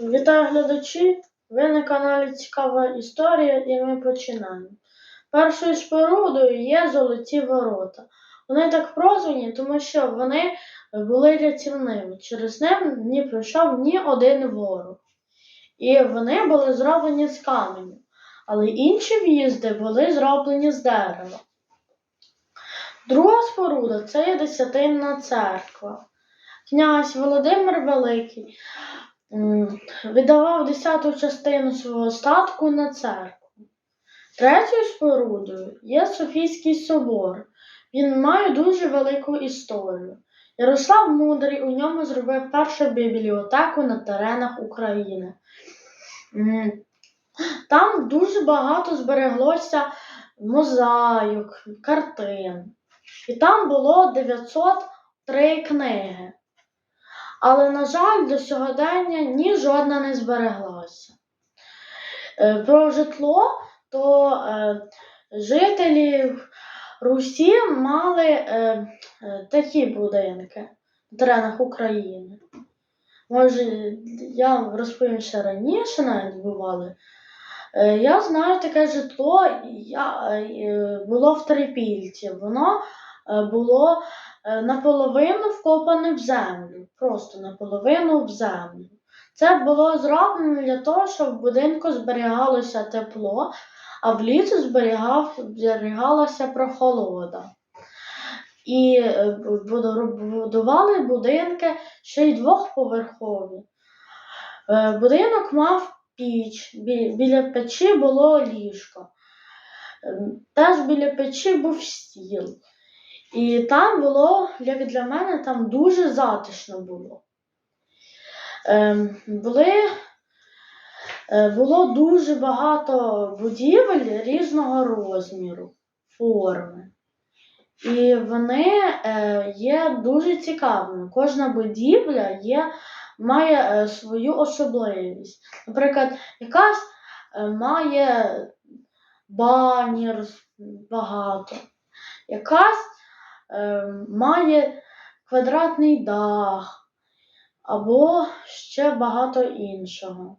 Вітаю глядачі! Ви на каналі Цікава Історія і ми починаємо. Першою спорудою є золоті ворота. Вони так прозвані, тому що вони були рятівними. Через них не пройшов ні один ворог. І вони були зроблені з каменю, але інші в'їзди були зроблені з дерева. Друга споруда це є десятинна церква. Князь Володимир Великий м, видавав десяту частину свого статку на церкву. Третьою спорудою є Софійський собор. Він має дуже велику історію. Ярослав Мудрий у ньому зробив першу бібліотеку на теренах України. Там дуже багато збереглося мозаїк, картин. І там було 903 книги. Але, на жаль, до сьогодення ні жодна не збереглася. Е, Про житло, то е, жителі Русі мали е, такі будинки на теренах України. Може, я розповім ще раніше, навіть бували. Я знаю таке житло, я, було в Трипільці. Воно було наполовину вкопане в землю, просто наполовину в землю. Це було зроблено для того, щоб в будинку зберігалося тепло, а влітку зберігав, зберігалася прохолода. І е, будували будинки ще й двохповерхові. Е, Будинок мав піч, біля печі було ліжко. Ем, Теж біля печі був стіл. І там було, як для мене, там дуже затишно було. Ем, були, е, було дуже багато будівель різного розміру, форми. І вони е, є дуже цікавими. Кожна будівля є, має е, свою особливість. Наприклад, якась е, має бані роз- багато, якась е, має квадратний дах або ще багато іншого.